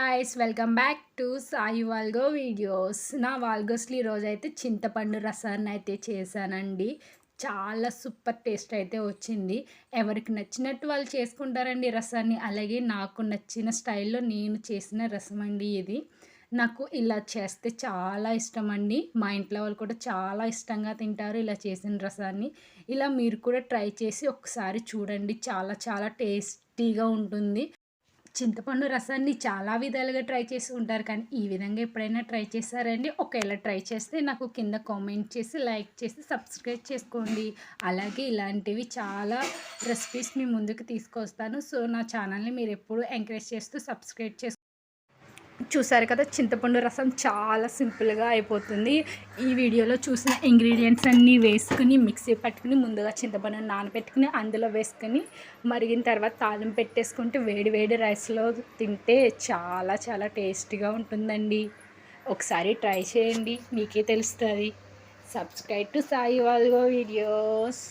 Guys welcome back to Sai vlog videos నా వాల్గోస్లో ఈరోజు అయితే చింతపండు రసాన్ని అయితే చేశానండి. చాలా సూపర్ టేస్ట్ అయితే వచ్చింది. ఎవరికి నచ్చినట్టు వాళ్ళు చేసుకుంటారండి రసాన్ని అలాగే నాకు నచ్చిన స్టైల్లో నేను చేసిన రసం అండి ఇది. నాకు ఇలా చేస్తే చాలా ఇష్టం అండి మా ఇంట్లో వాళ్ళు కూడా చాలా ఇష్టంగా తింటారు ఇలా చేసిన రసాన్ని. ఇలా మీరు కూడా ట్రై చేసి ఒకసారి చూడండి. చాలా చాలా టేస్టీగా ఉంటుంది. చింతపండు రసాన్ని చాలా విధాలుగా ట్రై చేసి ఉంటారు. కానీ ఈ విధంగా ఎప్పుడైనా ట్రై చేశారండి? ఒకవేళ ట్రై చేస్తే నాకు కింద కామెంట్ చేసి లైక్ చేసి సబ్స్క్రైబ్ చేసుకోండి. అలాగే ఇలాంటివి చాలా రెసిపీస్ మీ ముందుకు తీసుకొస్తాను. సో నా ఛానల్ని మీరు ఎప్పుడు ఎంకరేజ్ చేస్తూ సబ్స్క్రైబ్ చేసుకో చూసారు కదా చింతపండు రసం చాలా సింపుల్గా అయిపోతుంది. ఈ వీడియోలో చూసిన ఇంగ్రీడియంట్స్ అన్నీ వేసుకుని మిక్సీ పట్టుకుని ముందుగా చింతపండు నానబెట్టుకుని అందులో వేసుకుని మరిగిన తర్వాత తాలింపు పెట్టేసుకుంటే వేడి వేడి రైస్లో తింటే చాలా చాలా టేస్టీగా ఉంటుందండి. ఒకసారి ట్రై చేయండి మీకే తెలుస్తుంది. Subscribe to Sai vlog videos.